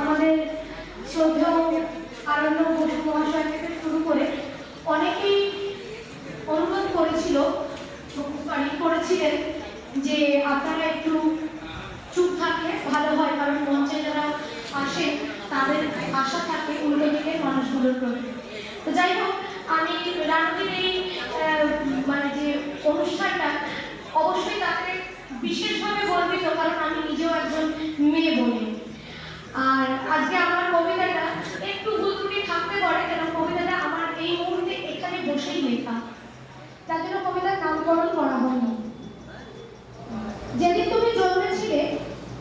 আমাদের শ্রদ্ধেয় আরণ্য বসু মহাশয় থেকে শুরু করে অনেকেই অনুরোধ করেছিল সরি করেছিলেন যে আপনারা একটু চুপ থাকলে ভালো হয়, কারণ মঞ্চে যারা আসে তাদের আশা থাকে উল্টো দিকের মানুষগুলোর প্রতি। লেখা তার জন্য কবিতার নামকরণ করা হয়নি যেদিন তুমি জন্মেছিলে,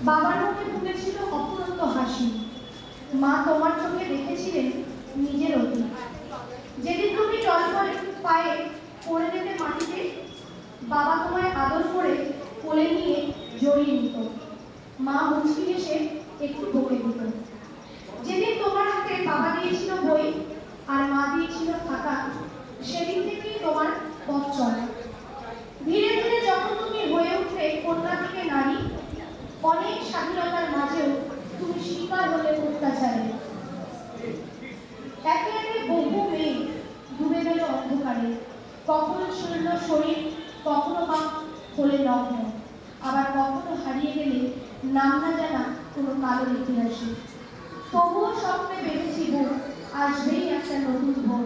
বাবার মুখে ফুটেছিল অপূরন্ত হাসি। মা তোমার চোখে দেখেছিলেন নিজের অতীত। যেদিন তুমি জল করে পায়ে পড়ে যেতে মাটিতে, বাবা তোমায় আদর করে কোলে নিয়ে জড়িয়ে নিত মা মুচকি হেসে একটু বকে দিত। যেদিন তোমার হাতে বাবা দিয়েছিল বই আর মা দিয়েছিল থাকা সেদিন থেকেই তোমার পথ চলা। ধীরে ধীরে যখন তুমি হয়ে উঠলে কন্যা থেকে নারী, অনেক স্বাধীনতার মাঝেও তুমি শিকার হলে অত্যাচারে। একে একে বহু মেয়ে ডুবে গেল অন্ধকারে। কখনো শরীর শরীর, কখনো বা হলে নগ্ন আবার কখনো হারিয়ে গেলে নাম না জানা কোনো কালোর ইতিহাসে। তবুও স্বপ্নে বেঁধেছি বোন আসবেই একটা নতুন ভোর।